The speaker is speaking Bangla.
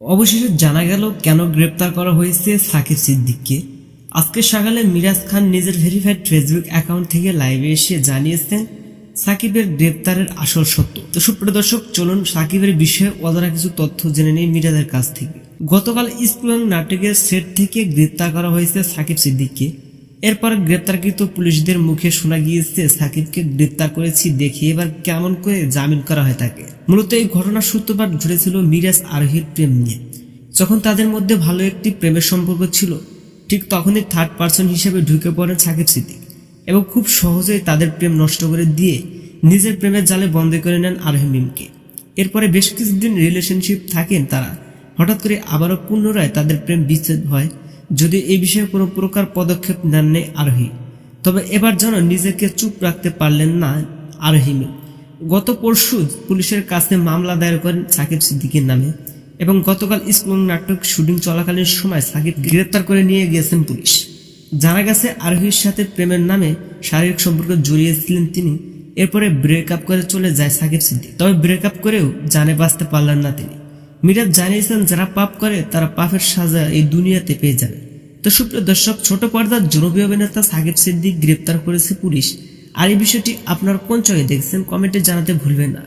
অবশেষে জানা গেল কেন গ্রেপ্তার করা হয়েছে সাকিব সিদ্দিককে। আজকে সকালে মিরাজ খান নিজের ভেরিফাইড ফেসবুক অ্যাকাউন্ট থেকে লাইভে এসে জানিয়েছেন, সাকিবের গ্রেপ্তারের আসল সত্য। তো সুপ্রিয় দর্শক, চলুন সাকিবের বিষয়ে অজানা কিছু তথ্য জেনে নেই মিরাজের কাছ থেকে। গতকাল স্কুল নাটকের সেট থেকে গ্রেপ্তার করা হয়েছে সাকিব সিদ্দিককে। এরপর গ্রেপ্তারকৃত পুলিশদের মুখে শোনা গিয়েছে, সাকিবকে গ্রেপ্তার করেছি দেখে এবার কেমন করে জামিন করা হয় তাকে। মূলত এই ঘটনার সূত্রপাত ঘটেছিল মিরাজ আরোহীর প্রেম নিয়ে। যখন তাদের মধ্যে ভালো একটি প্রেমের সম্পর্ক ছিল, ঠিক তখনই থার্ড পার্সন হিসেবে ঢুকে পড়েন সাকিব সিদ্দিক এবং খুব সহজেই তাদের প্রেম নষ্ট করে দিয়ে নিজের প্রেমের জালে বন্দি করে নেন আরোহী এরপরে বেশ কিছুদিন রিলেশনশিপ থাকেন তারা। হঠাৎ করে আবারও পুনরায় তাদের প্রেম বিচ্ছেদ হয়। যদি এই বিষয়ে কোনো প্রকার পদক্ষেপ নেননি আরোহী, তবে এবার যেন নিজেকে চুপ রাখতে পারলেন না আরোহী গত পরশু পুলিশের কাছে মামলা দায়ের করেন সাকিব সিদ্দিকের নামে এবং গতকাল স্কুল নাটক শুটিং চলাকালীন সময় সাকিব গ্রেপ্তার করে নিয়ে গিয়েছেন পুলিশ। জানা গেছে, আরোহীর সাথে প্রেমের নামে শারীরিক সম্পর্ক জড়িয়েছিলেন তিনি। এরপরে ব্রেকআপ করে চলে যায় সাকিব সিদ্দিক। তবে ব্রেকআপ করেও জানে বাঁচতে পারলেন না তিনি। মিরাজ জানিয়েছেন যারা পাপ করে, তারা পাপের সাজা এই দুনিয়াতে পেয়ে যাবে। তো সুপ্রিয় দর্শক, ছোট পর্দার জনপ্রিয় অভিনেতা সাকিব সিদ্দিক গ্রেপ্তার করেছে পুলিশ। আর এই বিষয়টি আপনার কোন চোখে দেখছেন, কমেন্টে জানাতে ভুলবেন না।